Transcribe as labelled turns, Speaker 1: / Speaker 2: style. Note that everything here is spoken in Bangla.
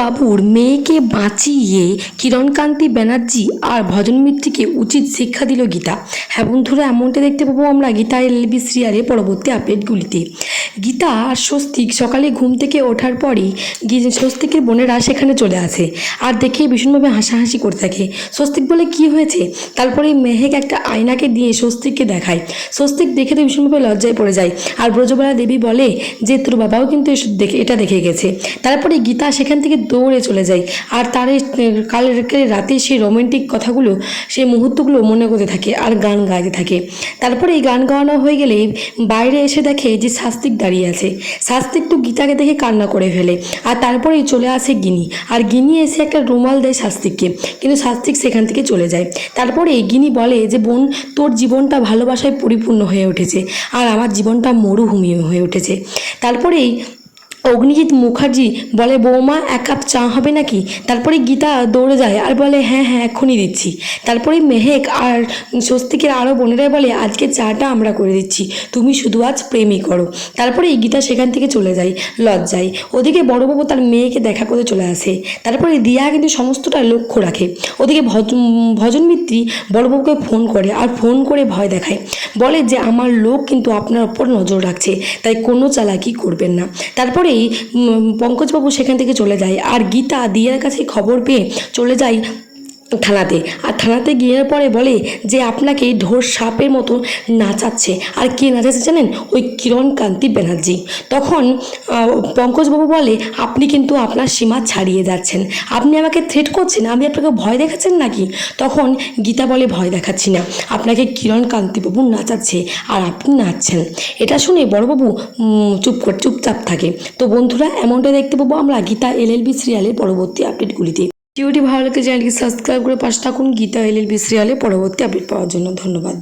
Speaker 1: বাবুর মেয়েকে বাঁচিয়ে কিরণকান্তি ব্যানার্জি আর ভজন মিত্রকে উচিত শিক্ষা দিল গীতা। হ্যাঁ বন্ধুরা, এমনটা দেখতে পাবো আমরা গীতা এলবি সিরিয়ালে পরবর্তী আপডেটগুলিতে। গীতা আর স্বস্তিক সকালে ঘুম থেকে ওঠার পরই স্বস্তিকের বোনেরা সেখানে চলে আসে আর দেখে ভীষণভাবে হাসাহাসি করতে থাকে। স্বস্তিক বলে কি হয়েছে? তারপরে মেহেক একটা আয়নাকে দিয়ে স্বস্তিককে দেখায়। স্বস্তিক দেখে তো ভীষণভাবে লজ্জায় পড়ে যায়। আর ব্রজবালা দেবী বলে, যে তোর বাবাও কিন্তু দেখে এটা দেখে গেছে। তারপরে গীতা সেখান থেকে দৌড়ে চলে যায় আর তার কালকে রাতে সেই রোমান্টিক কথাগুলো, সেই মুহূর্তগুলো মনে করতে থাকে আর গান গাইতে থাকে। তারপরে এই গান গাওয়ানো হয়ে গেলে বাইরে এসে দেখে যে শাস্তিক দাঁড়িয়ে আছে। শাস্তিক তো গীতাকে দেখে কান্না করে ফেলে। আর তারপরেই চলে আসে গিনি। আর গিনি এসে একটা রুমাল দেয় শাস্তিককে কিন্তু শাস্তিক সেখান থেকে চলে যায়। তারপরে গিনি বলে যে, বোন, তোর জীবনটা ভালোবাসায় পরিপূর্ণ হয়ে উঠেছে। আর আমার জীবনটা মরুভূমি হয়ে উঠেছে। তারপরেই অগ্নিজিৎ মুখার্জি বলে, বৌমা, এক কাপ চা হবে নাকি? তারপরে গীতা দৌড়ে যায় আর বলে হ্যাঁ হ্যাঁ এক্ষুনি দিচ্ছি। তারপরে মেহেক আর স্বস্তিকের আরও বোনেরা বলে, আজকে চাটা আমরা করে দিচ্ছি, তুমি শুধু আজ প্রেমই করো। তারপরে গীতা সেখান থেকে চলে যায়, লজ্জায়। ওদিকে বড়বাবু তার মেয়েকে দেখা করে চলে আসে। তারপরে দিয়া কিন্তু সমস্তটা লক্ষ্য রাখে। ওদিকে ভজ, ভজন মিত্রী বড়বাবুকে ফোন করে আর ফোন করে ভয় দেখায়। বলে যে, আমার লোক কিন্তু আপনার ওপর নজর রাখছে, তাই কোনো চালাকি করবেন না। তারপরেই পঙ্কজবাবু সেখান থেকে চলে যায়। আর গীতা দিয়ার কাছে খবর পেয়ে চলে যায় থানাতে আর থানাতে গিয়ে পরে বলে যে আপনাকে ঢোর সাপের মতো নাচাচ্ছে। আর কে নাচাচ্ছে জানেন? ওই কিরণ কান্তি ব্যানার্জি। তখন পঙ্কজবাবু বলে, আপনি কিন্তু আপনার সীমা ছাড়িয়ে যাচ্ছেন। আপনি আমাকে থ্রেট করছেন? আমি আপনাকে ভয় দেখাচ্ছেন নাকি? তখন গীতা বলে, ভয় দেখাচ্ছি না। আপনাকে কিরণ কান্তিবাবু নাচাচ্ছে আর আপনি নাচছেন। এটা শুনে বড়বাবু চুপ করে, চুপচাপ থাকে। তো বন্ধুরা এমনটা দেখতে পাবো আমরা গীতা এলএলবি সিরিয়ালের পরবর্তী আপডেটগুলিতে ভিডিওটি ভালো লাগে চ্যানেলকে সাবস্ক্রাইব করে পাশে থাকুন গীতা এলএলবি সিরিয়ালে পরবর্তী আপডেট পাওয়ার জন্য ধন্যবাদ।